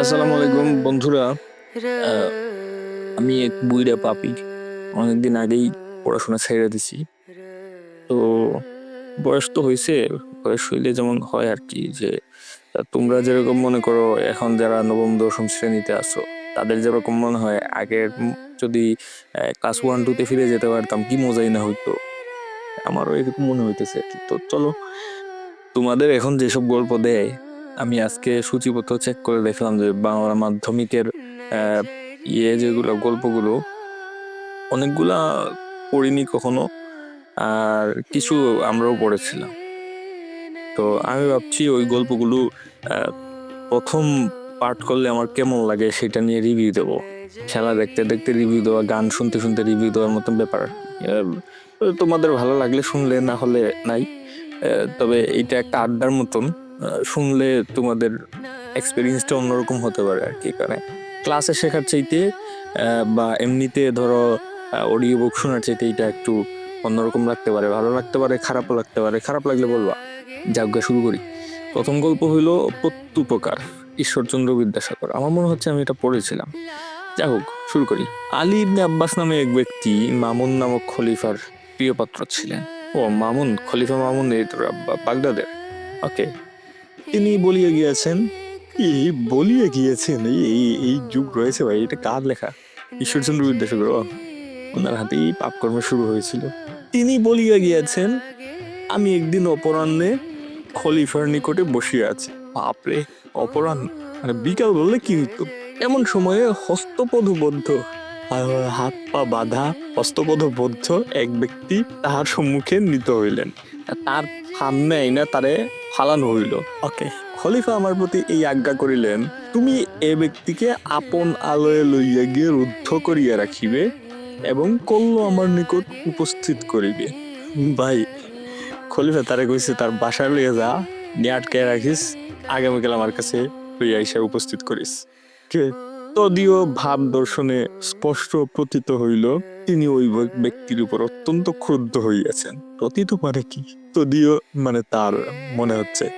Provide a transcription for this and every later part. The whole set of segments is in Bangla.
আসসালামু আলাইকুম বন্ধুরা। আমি এক বুইরা পাপি। অনেকদিন আগেই পড়াশোনা ছেড়ে দিছি। তো বয়স তো হয়েছে বয়স হইলে যেমন হয় আর কি যে তোমরা যেরকম মনে করো এখন যারা নবম দশম শ্রেণীতে আছো তাদের যেরকম মনে হয় আগের যদি ক্লাস ওয়ান টুতে ফিরে যেতে পারতাম কি মজাই না হইতো। আমারও এরকম মনে হইতেছে তো চলো তোমাদের এখন যেসব গল্প দেয়, আমি আজকে সূচিপত্র চেক করে দেখলাম যে বাংলা মাধ্যমিকের ইয়ে যেগুলো, গল্পগুলো, অনেকগুলা পড়িনি কখনো, আর কিছু আমরাও পড়েছিলাম। তো আমি ভাবছি ওই গল্পগুলো প্রথম পাঠ করলে আমার কেমন লাগে সেটা নিয়ে রিভিউ দেবো। খেলা দেখতে দেখতে রিভিউ দেওয়া, গান শুনতে শুনতে রিভিউ দেওয়ার মতন ব্যাপার। তোমাদের ভালো লাগলে শুনলে, না হলে নাই। তবে এটা একটা আড্ডার মতন শুনলে তোমাদের এক্সপিরিয়েন্সটা অন্যরকম হতে পারে আর কি কারণ ক্লাসে শেখার চাইতে বা এমনিতে ধরো অডিও বুক শোনার চাইতে এটা একটু অন্যরকম লাগতে পারে, ভালো লাগতে পারে, খারাপও লাগতে পারে। খারাপ লাগলে বলবা যাজ্ঞা শুরু করি। প্রথম গল্প হইল প্রত্যুপকার, ঈশ্বরচন্দ্র বিদ্যাসাগর। আমার মনে হচ্ছে আমি এটা পড়েছিলাম। যাই হোক, শুরু করি। আলী ইবনে আব্বাস নামে এক ব্যক্তি মামুন নামক খলিফার প্রিয় পাত্র ছিলেন। ও মামুন খলিফা মামুন বাগদাদের। ওকে। তিনি বলিয়ে গিয়েছেন? এই বলিয়ে গিয়েছেন? এই এই- যুগ রয়েছে ভাই এটা কার লেখা? ঈশ্বরচন্দ্র বিদ্যাসাগর ওনার হাতেই পাপকর্ম শুরু হয়েছিল। তিনি বলিয়া গিয়েছেন আমি একদিন অপরাহ্নে খলিফার নিকটে বসিয়া আছি। বাপরে অপরাহ্ন। মানে বিকাল বললে কি হতো এমন সময়ে হস্তপদবদ্ধ হাত পা বাঁধা হস্তপদবদ্ধ এক ব্যক্তি তাহার সম্মুখে নিত হইলেন। তার সামনে আইনা তারে ফালানো হইল। ওকে খলিফা আমার প্রতি এই আজ্ঞা করিলেন, তুমি এ ব্যক্তিকে আপন আলয়ে লইয়া গিয়ে রুদ্ধ করিয়া রাখিবে এবং কল্ল আমার নিকট উপস্থিত করিবে। ভাই, খলিফা তারে কইছে তার বাসায় লইয়া যা, নিয়ে আটকে রাখিস, আগামীকাল আমার কাছে লইয়া এসে উপস্থিত করিস। কে? তদীয় ভাব দর্শনে স্পষ্ট প্রতীত হইল। তিনি ওই ব্যক্তির উপর অত্যন্ত ক্রুদ্ধ হইয়াছেন। প্রতীত মানে কি? তদীয় মানে তার মনে হচ্ছে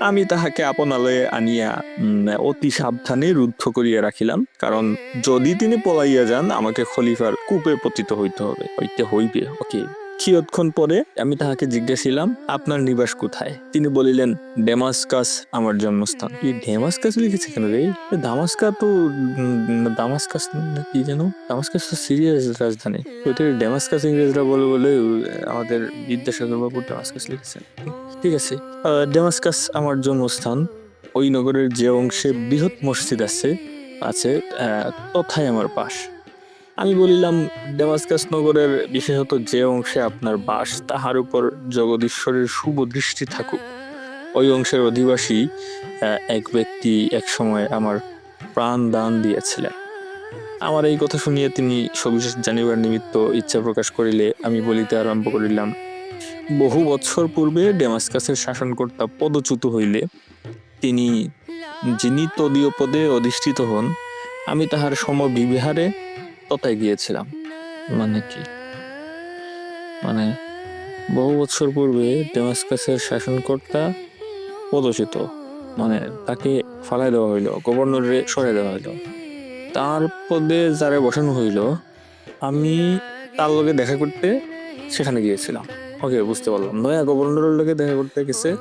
আমি তাহাকে আপনালয়ে আনিয়া অতি সাবধানে রুদ্ধ করিয়া রাখিলাম। কারণ যদি তিনি পলাইয়া যান, আমাকে খলিফার কূপে পতিত হইতে হবে। হইতে হইবে, ওকে। কিয়ৎক্ষণ পরে আমি তাহাকে জিজ্ঞাসিলাম, আপনার নিবাস কোথায়? তিনি বলিলেন, ডেমাসকাস আমার জন্মস্থান। কি, ডেমাসকাস লিখেছে কেন রে? দামাস্কা তো দামাস্কাস কি যেন? দামাস্কাস তো সিরিয়াস রাজধানী। ওইটা ডেমাসকাস ইংরেজরা বলে বলে আমাদের বিদ্যাসাগর বাবু ডেমাসকাস লিখেছেন? ঠিক আছে ডেমাসকাস আমার জন্মস্থান। ওই নগরের যে অংশে বৃহৎ মসজিদ আছে আছে তথায় আমার বাস আমি বলিলাম ডেমাসকাস নগরের বিশেষত যে অংশে আপনার বাস, তাহার উপর জগদীশ্বরের শুভ দৃষ্টি থাকুক। ওই অংশের অধিবাসী এক ব্যক্তি এক সময় আমার প্রাণ দান দিয়েছিলেন। আমার এই কথা শুনিয়ে তিনি সবিশেষ জানিবার নিমিত্ত ইচ্ছা প্রকাশ করিলে আমি বলিতে আরম্ভ করিলাম, বহু বৎসর পূর্বে ডেমাসকাসের শাসনকর্তা পদচ্যুত হইলে, তিনি যিনি তদীয় পদে অধিষ্ঠিত হন, আমি তাহার সমবিহারে তথায় গিয়েছিলাম। মানে কি? মানে বহু বছর পূর্বে ডেমাসকাসের শাসনকর্তা পদচ্যুত মানে তাকে ফালাই দেওয়া হইল গভর্নরে সরাই দেওয়া হইল। তার পদে যারা বসানো হইল, আমি তার লোকে দেখা করতে সেখানে গিয়েছিলাম। ওকে, বুঝতে পারলাম। নয়া গভর্নরের লোকে দেখা করতে গেছে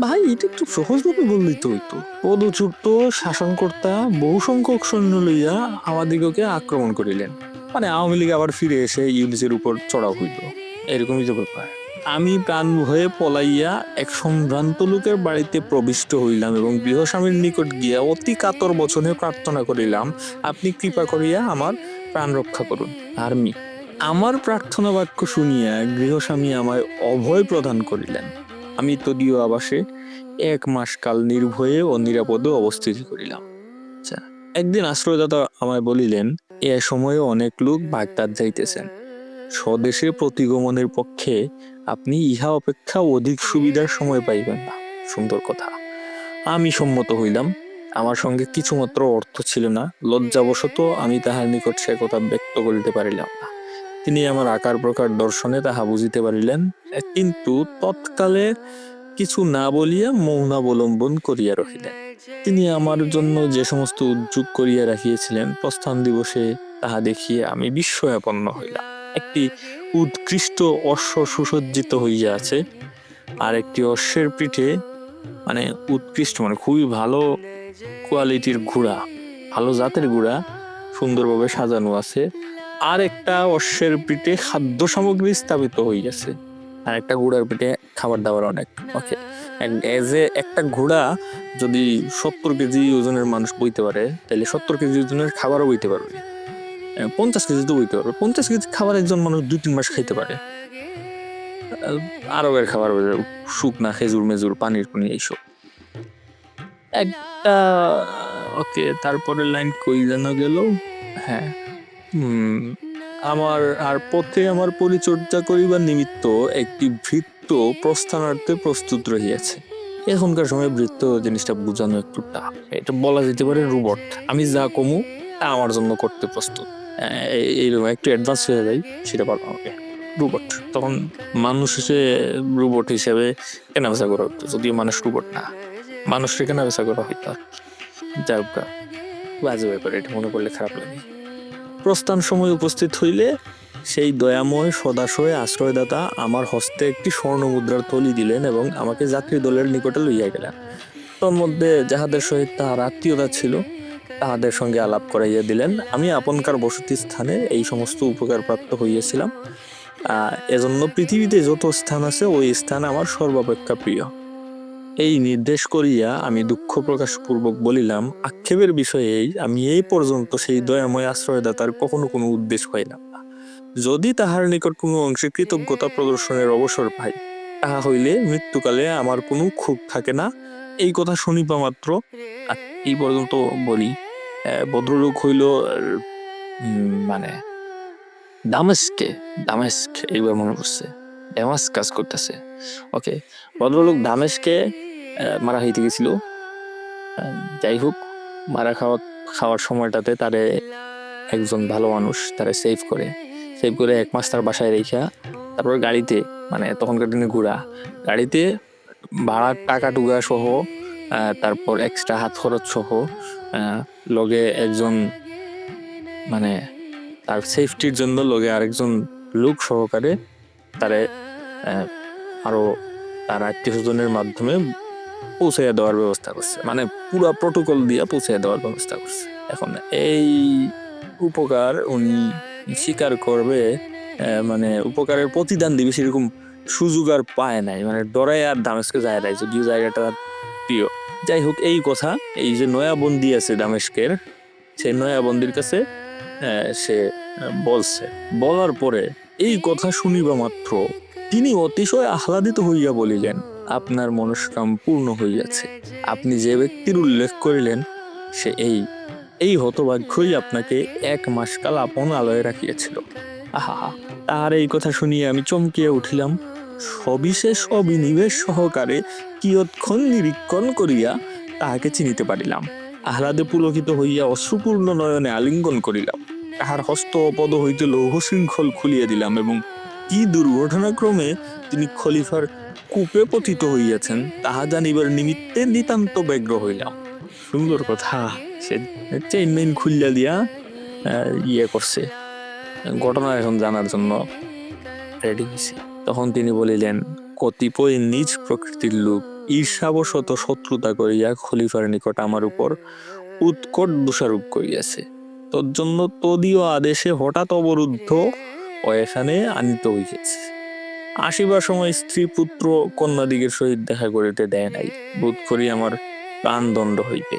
ভাই, এটা একটু সহজভাবে বললেই তো হইতো। পদচ্যুত শাসনকর্তা বহু সংখ্যক সৈন্য লইয়া আমাদিগকে আক্রমণ করিলেন। মানে আওয়ামী লীগ আবার ফিরে এসে ইউনিসের উপর চড়াও হইল। এরকমই তো ব্যাপার। আমি প্রাণ ভয়ে পলাইয়া এক সম্ভ্রান্ত লোকের বাড়িতে প্রবিষ্ট হইলাম এবং গৃহস্বামীর নিকট গিয়া অতি কাতর বচনে প্রার্থনা করিলাম, আপনি কৃপা করিয়া আমার প্রাণ রক্ষা করুন। আর্মি আমার প্রার্থনা বাক্য শুনিয়া গৃহস্বামী আমায় অভয় প্রদান করিলেন। আমি তদীয় আবাসে এক মাস কাল নির্ভয়ে ও নিরাপদে অবস্থিতি করিলাম। আচ্ছা একদিন আশ্রয়দাতা আমায় বলিলেন, এ সময়ে অনেক লোক বাগদাদ যাইতেছেন। স্বদেশে প্রতিগমনের পক্ষে আপনি ইহা অপেক্ষা অধিক সুবিধার সময় পাইবেন না। সুন্দর কথা। আমি সম্মত হইলাম। আমার সঙ্গে কিছুমাত্র অর্থ ছিল না। লজ্জাবশত আমি তাহার নিকট সে কথা ব্যক্ত করিতে পারিলাম না। তিনি আমার আকার প্রকার দর্শনে তাহা বুঝিতে পারিলেন, কিন্তু তৎকালে কিছু না বলিয়া মৌনাবলম্বন করিয়া রহিলেন। তিনি আমার জন্য যে সমস্ত উদ্যোগ করিয়া রাখিয়েছিলেন, প্রস্থান দিবসে তাহা দেখিয়ে আমি বিস্ময়াপন্ন হইলাম। একটি উৎকৃষ্ট অশ্ব সুসজ্জিত হইয়া আছে, আর একটি অশ্বের পিঠে মানে উৎকৃষ্ট মানে খুবই ভালো কোয়ালিটির ঘোড়া ভালো জাতের ঘোড়া সুন্দরভাবে সাজানো আছে। আর একটা অশ্বের পিঠে খাদ্য সামগ্রী স্থাপিত হইয়াছে আর একটা ঘোড়ার পিঠে খাবার দাবার অনেক। ওকে এজ এ একটা ঘোড়া যদি সত্তর কেজি ওজনের মানুষ বইতে পারে, তাহলে সত্তর কেজি ওজনের খাবারও বইতে পারবে। পঞ্চাশ কেজি তো বইতে পারবে। পঞ্চাশ কেজি খাবার একজন মানুষ দুই তিন মাস খাইতে পারে। আরবের খাবার শুকনা খেজুর, মেজুর, পানির পানি এইসব। একটা ওকে তারপরে লাইন কই যেন গেল? হ্যাঁ। আমার আর পথে আমার পরিচর্যা করিবার নিমিত্ত একটি ভৃত্য প্রস্থানার্থে প্রস্তুত রহিয়াছে। এখনকার সময় বৃত্ত জিনিসটা বোঝানো একটু টাফ এটা বলা যেতে পারে রোবট। আমি যা কমু, তা আমার জন্য করতে প্রস্তুত। এই- এইরকম একটু অ্যাডভান্স হয়ে যায়, সেটা বলা আমাকে। রোবট। তখন মানুষ হিসেবে রোবট হিসেবে কেনা বেচা করা হতো, যদিও মানুষ রোবট না। মানুষকে কেনা বেচা করা হইতো। যাই হোক, বাজে ব্যাপার, এটা মনে করলে খারাপ লাগে। প্রস্থান সময় উপস্থিত হইলে সেই দয়াময় সদাশয় আশ্রয়দাতা আমার হস্তে একটি স্বর্ণ মুদ্রার থলি দিলেন এবং আমাকে যাত্রী দলের নিকটে লইয়া গেলেন। তন্মধ্যে যাহাদের সহিত তাহার আত্মীয়তা ছিল, তাহাদের সঙ্গে আলাপ করাইয়া দিলেন। আমি আপনকার বসতি স্থানে এই সমস্ত উপকার প্রাপ্ত হইয়াছিলাম। এজন্য পৃথিবীতে যত স্থান আছে, ওই স্থান আমার সর্বাপেক্ষা প্রিয়। এই নির্দেশ করিয়া আমি দুঃখ প্রকাশ পূর্বক বলিলাম আক্ষেপের বিষয়ে আমি এই পর্যন্ত সেই দয়াময় আশ্রয়দাতার কখনো কোনো উদ্দেশ্য হয় না। যদি তাহার নিকট কোনো অংশে কৃতজ্ঞতা প্রদর্শনের অবসর পাই তাহা হইলে মৃত্যুকালে আমার কোনো ক্ষোভ থাকে না। এই কথা শুনিবা মাত্র। এই পর্যন্ত বলি ভদ্রলোক হইল মানে দামেস্কে দামেস্ক এইবার মনে পড়ছে ড্যামাস কাজ করতেছে। ওকে ভদ্রলোক দামেশকে আহ, মারা হইতে গেছিল। যাই হোক, মারা খাওয়া, খাওয়ার সময়টাতে তারে একজন ভালো মানুষ তারে সেভ করে। সেভ করে এক মাস তার বাসায় রেখা, তারপর গাড়িতে মানে তখনকার দিনে ঘোরা গাড়িতে ভাড়ার টাকা টুকা সহ তারপর এক্সট্রা হাত খরচ সহ লগে একজন মানে তার সেফটির জন্য লগে আরেকজন লোক সহকারে তারে আরও তার আত্মীয় স্বজনের মাধ্যমে পৌঁছাইয়া দেওয়ার ব্যবস্থা করছে। মানে পুরো প্রটোকল দিয়ে পৌঁছাইয়া দেওয়ার ব্যবস্থা করছে। এখন এই উপকার উনি স্বীকার করবে মানে উপকারের প্রতিদান দিবে সেরকম সুযোগ আর পায় নাই। মানে ডরাই আর দামেস্কে যায় নাই, যদিও জায়গাটা প্রিয়। যাই হোক, এই কথা, এই যে নয়াবন্দি আছে দামেস্কের, সেই নয়াবন্দির কাছে সে বলছে। বলার পরে এই কথা শুনিবা মাত্র তিনি অতিশয় আহ্লাদিত হইয়া বলিলেন আপনার মনস্কাম পূর্ণ হইয়াছে আপনি যে ব্যক্তির উল্লেখ করিলেন, সে এই। এই হতভাগ্যই আপনাকে এক মাসকাল আপন আলয়ে রাখিয়াছিল। আহা, তাহার এই কথা শুনিয়ে আমি চমকিয়া উঠিলাম। সবিশেষ অবিনিবেশ সহকারে কিয়ৎক্ষণ নিরীক্ষণ করিয়া তাহাকে চিনিতে পারিলাম। আহ্লাদে পুলকিত হইয়া অশ্রুপূর্ণ নয়নে আলিঙ্গন করিলাম। তাহার হস্ত পদ হইতে লৌহ শৃঙ্খল খুলিয়া দিলাম এবং কি দুর্ঘটনাক্রমে তিনি খলিফার কূপে পতিত হইয়াছেন, তাহা জানিবার নিমিত্তে নিতান্ত ব্যগ্র হইলাম। সুন্দর কথা, সে চেইন মেইন খুলিয়া দিয়া ইয়ে করছে। ঘটনা এখন জানার জন্য রেডি হয়েছে তখন তিনি বলিলেন, কতিপয় নিজ প্রকৃতির লোক ঈর্ষাবশত শত্রুতা করিয়া খলিফার নিকট আমার উপর উৎকট দোষারোপ করিয়াছে। তজ্জন্য তদীয় আদেশে হঠাৎ অবরুদ্ধ ও এখানে আনিত হইয়াছে। আসিবার সময় স্ত্রী পুত্র কন্যাদিগের সহিত দেখা করিতে দেয় নাই। বোধ করি আমার প্রাণদণ্ড হইবে।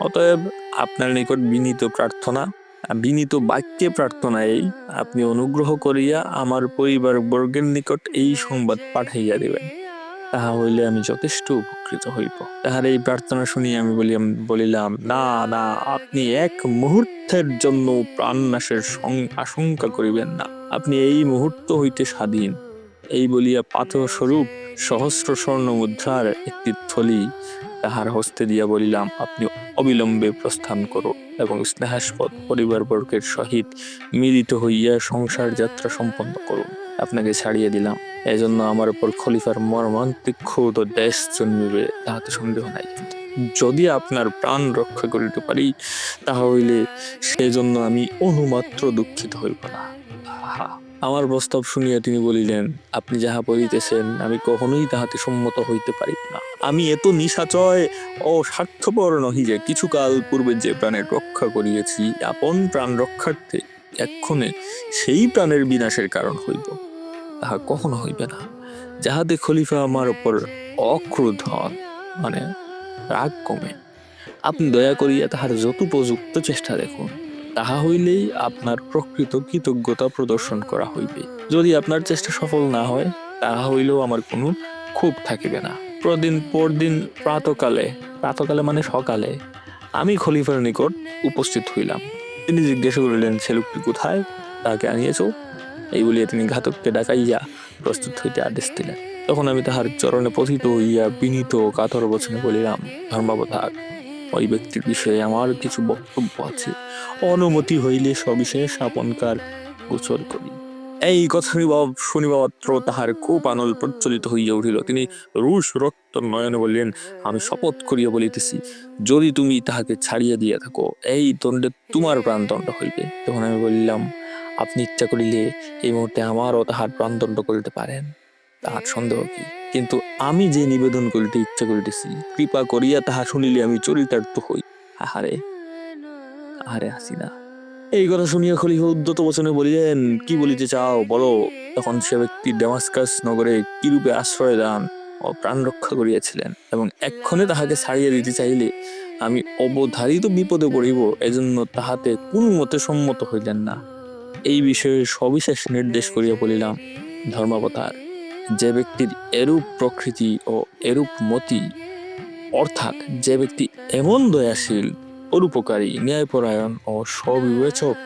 অতএব আপনার নিকট বিনীত প্রার্থনা বিনীত বাক্যে প্রার্থনা এই, আপনি অনুগ্রহ করিয়া আমার পরিবার বর্গের নিকট এই সংবাদ পাঠাইয়া দিবেন। তাহা হইলে আমি যথেষ্ট উপকৃত হইব। তাহার এই প্রার্থনা শুনিয়া আমি বলিলাম বলিলাম, না না, আপনি এক মুহূর্তের জন্য প্রাণনাশের আশঙ্কা করিবেন না। আপনি এই মুহূর্ত হইতে স্বাধীন। এই বলিয়া পাথর স্বরূপ সহস্র স্বর্ণ মুদ্রার একটি থলি তাহার হস্তে দিয়া বলিলাম, আপনি অবিলম্বে প্রস্থান করুন এবং স্নেহাস্পদ পরিবারবর্গের সহিত মিলিত হইয়া সংসার যাত্রা সম্পন্ন করুন। আপনাকে ছাড়িয়ে দিলাম। এই জন্য আমার উপর খলিফার মর্মান্তিক ক্ষুদ দেশ জন্মিবে, তাহাতে সন্দেহ নাই। যদি আপনার প্রাণ রক্ষা করিতে পারি, তাহা হইলে সেজন্য আমি অনুমাত্র দুঃখিত হইব না। আহা! আমার প্রস্তাব শুনিয়া তিনি বলিলেন, আপনি যাহা বলিতেছেন, আমি কখনোই তাহাতে সম্মত হইতে পারি না। আমি এত নিশাচয় ও স্বার্থপর নহি যে কিছুকাল পূর্বে যে প্রাণের রক্ষা করিয়াছি, আপন প্রাণ রক্ষার্থে এক্ষণে সেই প্রাণের বিনাশের কারণ হইব। তাহা কখনো হইবে না। যাহাতে খলিফা আমার উপর অক্রুদ্ধ হন মানে রাগ কমে। আপনি দয়া করিয়া তাহার যথোপযুক্ত চেষ্টা দেখুন। তাহা হইলেই আপনার প্রকৃত কৃতজ্ঞতা প্রদর্শন করা হইবে। যদি আপনার চেষ্টা সফল না হয়, তাহা হইলেও আমার কোনো ক্ষোভ থাকিবে না। প্রদিন পরদিন প্রাতকালে প্রাতকালে মানে সকালে, আমি খলিফার নিকট উপস্থিত হইলাম। তিনি জিজ্ঞাসা করিলেন ছেলেটি কোথায়? তাহাকে আনিয়েছ? এই বলিয়া তিনি ঘাতককে ডাকাইয়া প্রস্তুত হইতে আদেশ দিলেন। তখন আমি তাহার চরণে পথিত হইয়া বিনীত কাতর বচনে বলিলাম, ধর্মাবতার ওই ব্যক্তির বিষয়ে আমার কিছু বক্তব্য আছে। অনুমতি হইলে সবিশেষ আপনকার গোচর করি। এই কথা শুনিবা শুনিবা মাত্র তাহার খুব আনল প্রচলিত হইয়া উঠিল। তিনি রুশ রক্ত নয়নে বলিলেন, আমি শপথ করিয়া বলিতেছি, যদি তুমি তাহাকে ছাড়িয়া দিয়া থাকো, এই দণ্ডে তোমার প্রাণদণ্ড হইবে। তখন আমি বলিলাম, আপনি ইচ্ছা করিলে এই মুহূর্তে আমারও তাহার প্রাণদণ্ড করিতে পারেন। তাহার সন্দেহ কি? কিন্তু আমি যে নিবেদন করিতে ইচ্ছা করিতেছি, কৃপা করিয়া তাহা শুনিলে আমি চরিতার্থ হই। আহারে আহারে হাসিনা। এই কথা শুনিয়া খলিফা উদ্যত বচনে বলিলেন, কি বলিতে চাও? বলো। তখন সে ব্যক্তি ডেমাস্কাস নগরে কিরূপে আশ্রয় দান ও প্রাণ রক্ষা করিয়াছিলেন এবং এক্ষণে তাহাকে ছাড়িয়ে দিতে চাইলে আমি অবধারিত বিপদে পড়িব, এজন্য তাহাতে কোন মতে সম্মত হইলেন না। এই বিষয়ে সবিশেষ নির্দেশ করিয়া বলিলাম, ধর্মাবতার যে ব্যক্তির এরূপ প্রকৃতি ও এরূপ মতি, অর্থাৎ যে ব্যক্তি এমন দয়াশীল পরোপকারী ন্যায়পরায়ণ ও সবিবেচক,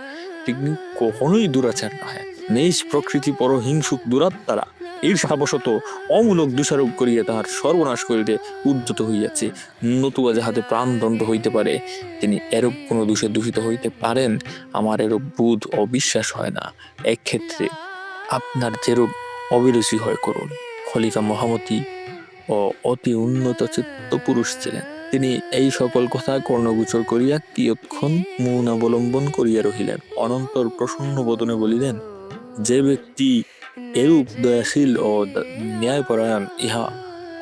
তিনি কখনোই দুরাচার নহে। নিজ প্রকৃতি পর হিংসুক দুরাত্মারা ঈর্ষাবশত অমূলক দোষারোপ করিয়া তাহার সর্বনাশ করিতে উদ্যত হইয়াছে। নতুবা যাহাতে প্রাণদণ্ড হইতে পারে, তিনি এরূপ কোনো দোষে দূষিত হইতে পারেন, আমার এরূপ বুধ ও বিশ্বাস হয় না। এক্ষেত্রে আপনার যেরূপ অবিরুচি হয় করুন খলিফা মহামতি ও অতি উন্নত চিত্ত পুরুষ ছিলেন। তিনি এই সকল কথা কর্ণগোচর করিয়া কিয়ৎক্ষণ মৌন অবলম্বন করিয়া রহিলেন। অনন্তর প্রসন্ন বদনে বলিলেন, যে ব্যক্তি এরূপ দয়াশীল ও ন্যায়পরায়ণ, ইহা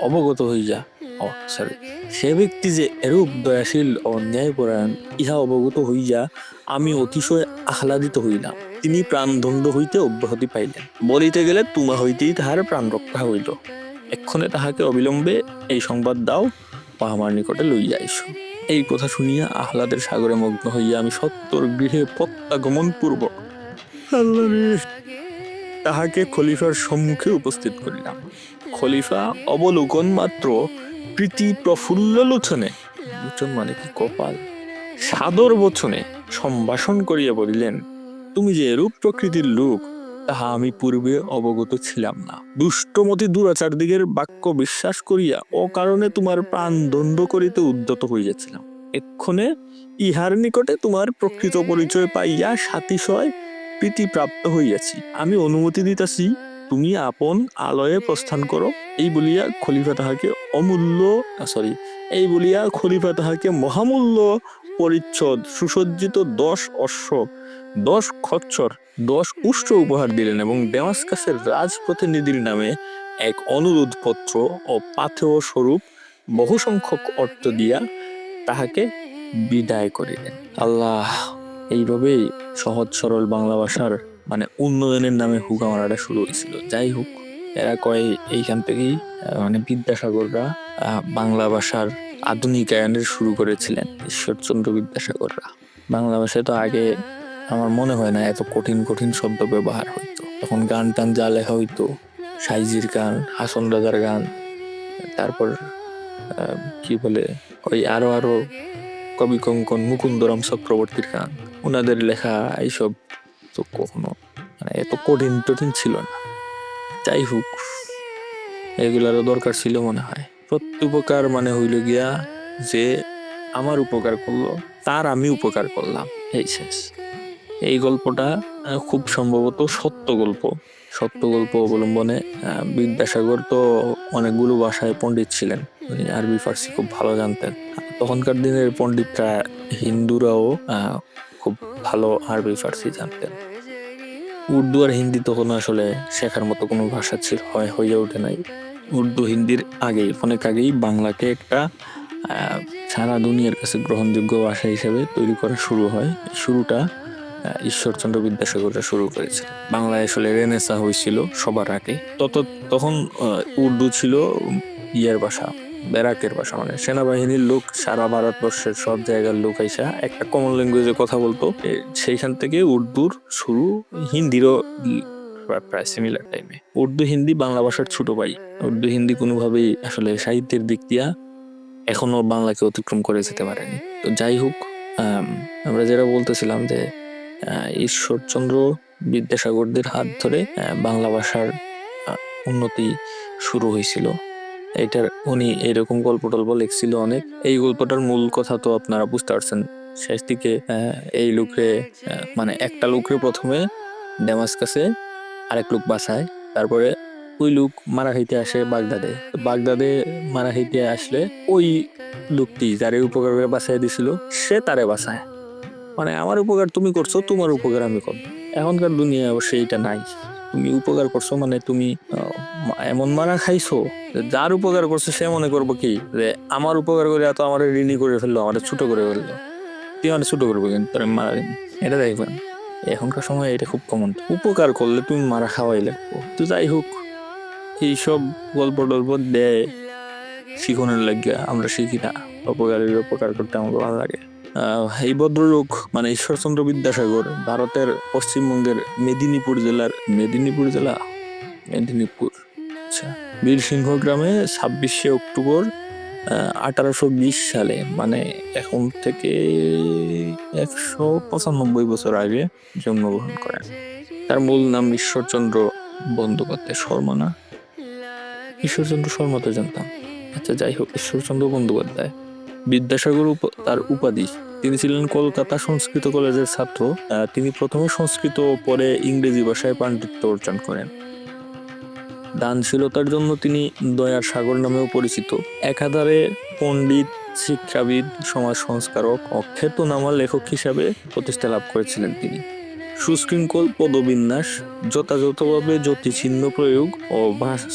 অবগত হইয়া ও সরি সে ব্যক্তি যে এরূপ দয়াশীল ও ন্যায়পরায়ণ, ইহা অবগত হইয়া আমি অতিশয় আহ্লাদিত হইলাম। তিনি প্রাণদণ্ড হইতে অব্যাহতি পাইলেন। বলিতে গেলে তুমা হইতেই তাহার প্রাণ রক্ষা হইল। এক্ষণে তাহাকে অবিলম্বে এই সংবাদ দাও বা আমার নিকটে লইয়া আইসো এই কথা শুনিয়া আহ্লাদের সাগরে মগ্ন হইয়া আমি সত্তর গৃহে প্রত্যাগমন পূর্বক তাহাকে খলিফার সম্মুখে উপস্থিত করিলাম। খলিফা অবলোকন মাত্র প্রীতি প্রফুল্ল লোচনে লোচন মানে কি কপাল? সাদর বচনে সম্ভাষণ করিয়া বলিলেন তুমি যে এরূপ প্রকৃতির লোক, তাহা আমি পূর্বে অবগত ছিলাম না। দুষ্টমতি দুরাচার দিকের বাক্য বিশ্বাস করিয়া অকারণে তোমার প্রাণ দণ্ড করিতে উদ্যত হইয়াছিলাম। এক্ষণে ইহার নিকটে তোমার প্রকৃত পরিচয় পাইয়া সাতিশয় প্রীতিপ্রাপ্ত হইয়াছি। আমি অনুমতি দিতাছি, তুমি আপন আলয়ে প্রস্থান করো। এই বলিয়া খলিফা তাহাকে অমূল্য সরি এই বলিয়া খলিফা তাহাকে মহামূল্য পরিচ্ছদ সুসজ্জিত দশ অশ্ব দশ খচ্ছর দশ উষ্ট্র উপহার দিলেন এবং ডেমাস্কাসের রাজপ্রতিনিধির নামে এক অনুরোধ পত্র ও পাথেয় স্বরূপ বহু সংখ্যক অর্থ দিয়া তাহাকে বিদায় করিলেন। আল্লাহ, এইভাবেই সহজ সরল বাংলা ভাষার মানে উন্নয়নের নামে হুকা মারাটা শুরু হয়েছিল। যাই হোক, এরা কয় এইখান থেকেই মানে বিদ্যাসাগররা বাংলা ভাষার আধুনিকায়নের শুরু করেছিলেন, ঈশ্বরচন্দ্র বিদ্যাসাগররা। বাংলা ভাষায় তো আগে আমার মনে হয় না এত কঠিন কঠিন শব্দ ব্যবহার হইতো। তখন গান টান যা লেখা হইতো, সাইজির গান, হাসন রাজার গান, তারপর কি বলে, ওই আরও আরও কবি কঙ্কন, মুকুন্দরাম চক্রবর্তীর গান। ওনাদের লেখা এইসব তো কখনো মানে এত কঠিন টঠিন ছিল না। যাই হোক এগুলারও দরকার ছিল মনে হয়। প্রত্যুপকার মানে হইল গিয়া যে আমার উপকার করল, তার আমি উপকার করলাম। এই শেষ। এই গল্পটা খুব সম্ভবত সত্য গল্প। সত্য গল্প অবলম্বনে বিদ্যাসাগর তো অনেকগুলো ভাষায় পণ্ডিত ছিলেন। উনি আরবি, ফার্সি খুব ভালো জানতেন। তখনকার দিনের পণ্ডিতরা হিন্দুরাও খুব ভালো আরবি, ফার্সি জানতেন। উর্দু আর হিন্দি তখন আসলে শেখার মতো কোনো ভাষা ছিল, হয়, হয়ে ওঠে নাই। উর্দু, হিন্দির আগেই, অনেক আগেই বাংলাকে একটা সারা দুনিয়ার কাছে গ্রহণযোগ্য ভাষা হিসেবে তৈরি করা শুরু হয়। শুরুটা ঈশ্বরচন্দ্র বিদ্যাসাগররা শুরু করেছিল বাংলায় আসলে রেনেসা হয়েছিল সবার আগে। তত, তখন উর্দু ছিল ইয়ের ভাষা, ব্যারাকের ভাষা মানে সেনাবাহিনীর লোক সারা ভারতবর্ষের সব জায়গার লোক আইসা একটা কমন ল্যাঙ্গুয়েজে কথা বলতো। সেইখান থেকে উর্দুর শুরু, হিন্দিরও প্রায়- সিমিলার টাইমে উর্দু, হিন্দি, বাংলা ভাষার ছোট ভাই। উর্দু, হিন্দি কোনোভাবেই আসলে সাহিত্যের দিক দিয়া এখনও বাংলাকে অতিক্রম করে যেতে পারেনি। তো যাই হোক আমরা যেটা বলতেছিলাম যে ঈশ্বরচন্দ্র বিদ্যাসাগরদের হাত ধরে বাংলা ভাষার উন্নতি শুরু হয়েছিল। এটার উনি এরকম গল্প টল্প লিখছিল অনেক। এই গল্পটার মূল কথা তো আপনারা বুঝতে পারছেন। শেষ দিকে এই লোকরে মানে একটা লোকরে প্রথমে ডেমাসকাসে আরেক লোক বাসায়, তারপরে ওই লোক মারা খাইতে আসে বাগদাদে। বাগদাদে মারা খাইতে আসলে ওই লোকটি যারে উপকার করে বাসায় দিছিল, সে তারে বাসায় মানে আমার উপকার তুমি করছ, তোমার উপকার আমি করব। এখনকার দুনিয়া অবশ্যই এটা নাই। তুমি উপকার করছ মানে তুমি এমন মারা খাইছো যার উপকার করছ সে মনে করব কি যে আমার উপকার করে এত আমার ঋণী করে ফেলল, আমার ছোট করে ফেলল। তুই আমার ছোট করব কিন্তু আমি মারা এটা দেখবেন এখনকার সময় এটা খুব কমন উপকার করলে তুমি মারা খাওয়াই লাগবো। তো যাই হোক, এইসব গল্প টল্প দেয় শিখনের লাগিয়া আমরা শিখি না। অপকারের উপকার করতে আমাকে ভালো লাগে। এই ভদ্রলোক মানে ঈশ্বরচন্দ্র বিদ্যাসাগর, ভারতের পশ্চিমবঙ্গের মেদিনীপুর জেলার মেদিনীপুর জেলা মেদিনীপুর। আচ্ছা বীরসিংহ গ্রামে ছাব্বিশে অক্টোবর আঠারোশো বিশ সালে মানে এখন থেকে একশো পঁচানব্বই বছর আগে জন্মগ্রহণ করেন। তার মূল নাম ঈশ্বরচন্দ্র বন্দ্যোপাধ্যায় শর্মা না? ঈশ্বরচন্দ্র শর্মা তো জানতাম। আচ্ছা যাই হোক, ঈশ্বরচন্দ্র বন্দ্যোপাধ্যায়। বিদ্যাসাগর উপ- তার উপাধি তিনি ছিলেন কলকাতা সংস্কৃত কলেজের ছাত্র তিনি প্রথমে সংস্কৃত ও পরে ইংরেজি ভাষায় পাণ্ডিত্য অর্জন করেন। দানশীলতার জন্য তিনি দয়ার সাগর নামেও পরিচিত। একাধারে পণ্ডিত, শিক্ষাবিদ, সমাজ সংস্কারক অখ্যাতনামা লেখক হিসাবে প্রতিষ্ঠা লাভ করেছিলেন তিনি। সুশৃঙ্খল পদবিন্যাস, যথাযথভাবে জ্যোতিচিহ্ন প্রয়োগ ও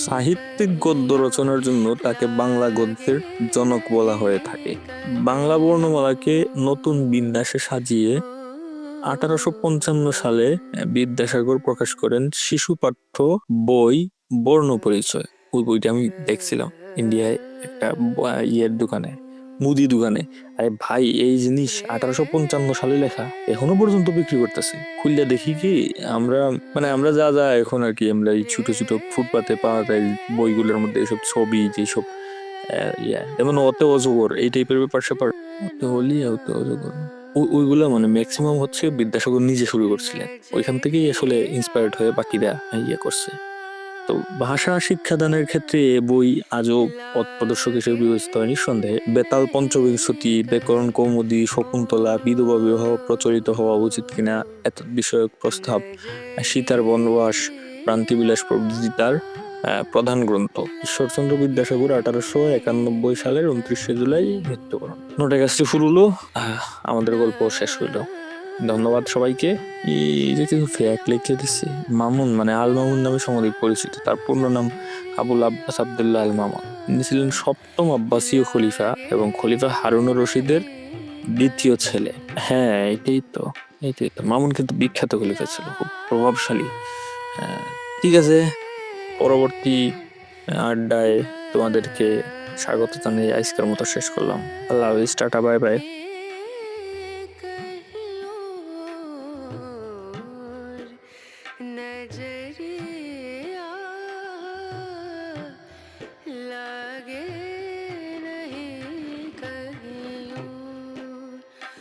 সাহিত্যিক গদ্য রচনার জন্য তাকে বাংলা গদ্যের জনক বলা হয়ে থাকে। বাংলা বর্ণমালাকে নতুন বিন্যাসে সাজিয়ে আঠারোশো পঞ্চান্ন সালে বিদ্যাসাগর প্রকাশ করেন শিশু পাঠ্য বই বর্ণ পরিচয় ওই বইটা আমি দেখছিলাম। ইন্ডিয়ায় একটা ইয়ের দোকানে। মুদি দোকানে। আরে ভাই, এই জিনিস আঠারোশো পঞ্চান্ন সালে লেখা। এখনও পর্যন্ত বিক্রি করতেছে। খুললে দেখি কি, আমরা মানে আমরা যা যা এখন আর কি, আমরা এই ছোট ছোট ফুটপাতে পাওয়া যায় বইগুলোর মধ্যে এসব ছবি, যেসব ইয়া, যেমন অতে অজগর, এই টাইপের ব্যাপার স্যাপার। হলি অতে অজগর। ওই- ওইগুলো মানে ম্যাক্সিমাম হচ্ছে বিদ্যাসাগর নিজে শুরু করছিলেন। ওইখান থেকেই আসলে ইন্সপায়ার্ড হয়ে বাকিরা ইয়ে করছে। তো ভাষা শিক্ষাদানের ক্ষেত্রে এ বই আজও পথ প্রদর্শক হিসেবে বিবেচিত হয় নিঃসন্দেহে। বেতাল পঞ্চবিংশতি ব্যাকরণ কৌমুদি শকুন্তলা বিধবা বিবাহ প্রচলিত হওয়া উচিত কিনা এত বিষয়ক প্রস্তাব সীতার বনবাস প্রান্তিবিলাস প্রভৃতি তার প্রধান গ্রন্থ। ঈশ্বরচন্দ্র বিদ্যাসাগর আঠারোশো একানব্বই সালের উনত্রিশে জুলাই মৃত্যুবরণ। নোটে কাজটি আহ, আমাদের গল্প শেষ হইল। ধন্যবাদ সবাইকে। এই যে কিছু ফ্যাক লিখে দিচ্ছে মামুন মানে আল মামুন নামে সমধিক পরিচিত। তার পূর্ণ নাম আবুল আব্বাস আবদুল্লাহ আল মামুন। তিনি ছিলেন সপ্তম আব্বাসীয় খলিফা এবং খলিফা হারুনুর রশিদের দ্বিতীয় ছেলে। হ্যাঁ এটাই তো এইটাই তো। মামুন কিন্তু বিখ্যাত খলিফা ছিল খুব প্রভাবশালী। হ্যাঁ, ঠিক আছে। পরবর্তী আড্ডায় তোমাদেরকে স্বাগত জানিয়ে আজকের মতো শেষ করলাম। আল্লাহ টাটা বাই বাই।